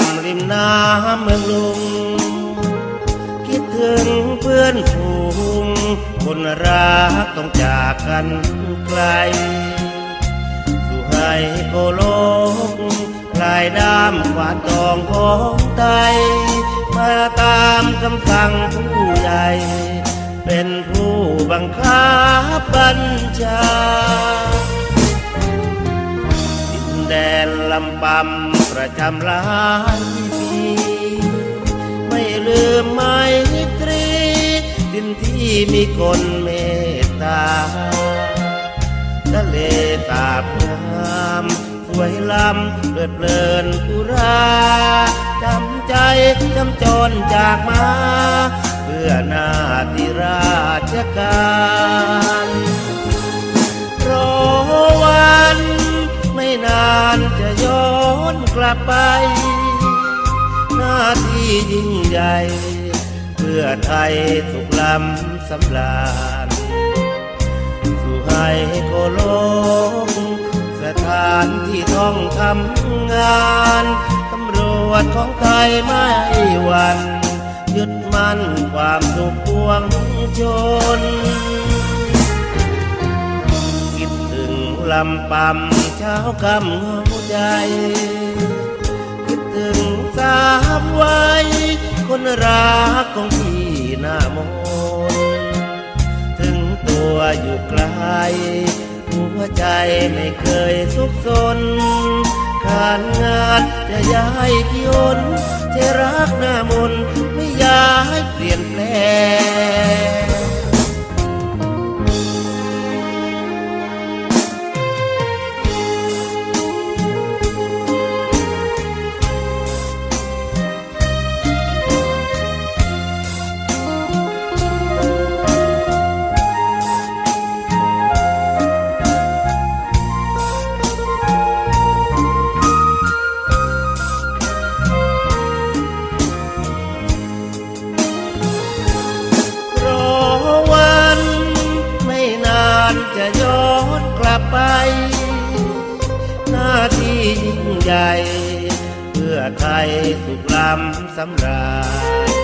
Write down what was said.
ำริมน้ำเมืองลุง คิดถึงเพื่อนฝูงคนรักต้องจากกันไกลสุไฮโกโลกลายด้ามขวาตองของไทยมาตามคำสั่งผู้ใหญ่เป็นผู้บังคับบัญชาดินแดนลำปำ ประจำล้านปีไม่ลืมไม่ตรีดินที่มีคนเมตตาทะเลสาบงามสวยล้ำเลิดเพลินกุราจำใจจำจนจากมา เพื่อหน้าที่ราชการ ลับไป หน้าที่ยิ่งใหญ่ เพื่อไทยสุขล้ำสำราญสู่ให้โกโลกสถานที่ต้องทำงานตำรวจของไทยไม่หวันยึดมั่นความสุขปวงชน ลำปำเช้ากำเงาใจ คิดถึงสามวัยคนรักของพี่หน้ามนถึงตัวอยู่ไกลหัวใจไม่เคยสุขสนการงานจะย้ายที่นจะรักหน้ามนไม่ย้ายเปลี่ยนแปลง ย้อนกลับไป หน้าที่ยิ่งใหญ่ เพื่อไทยสุขล้ำสำราญ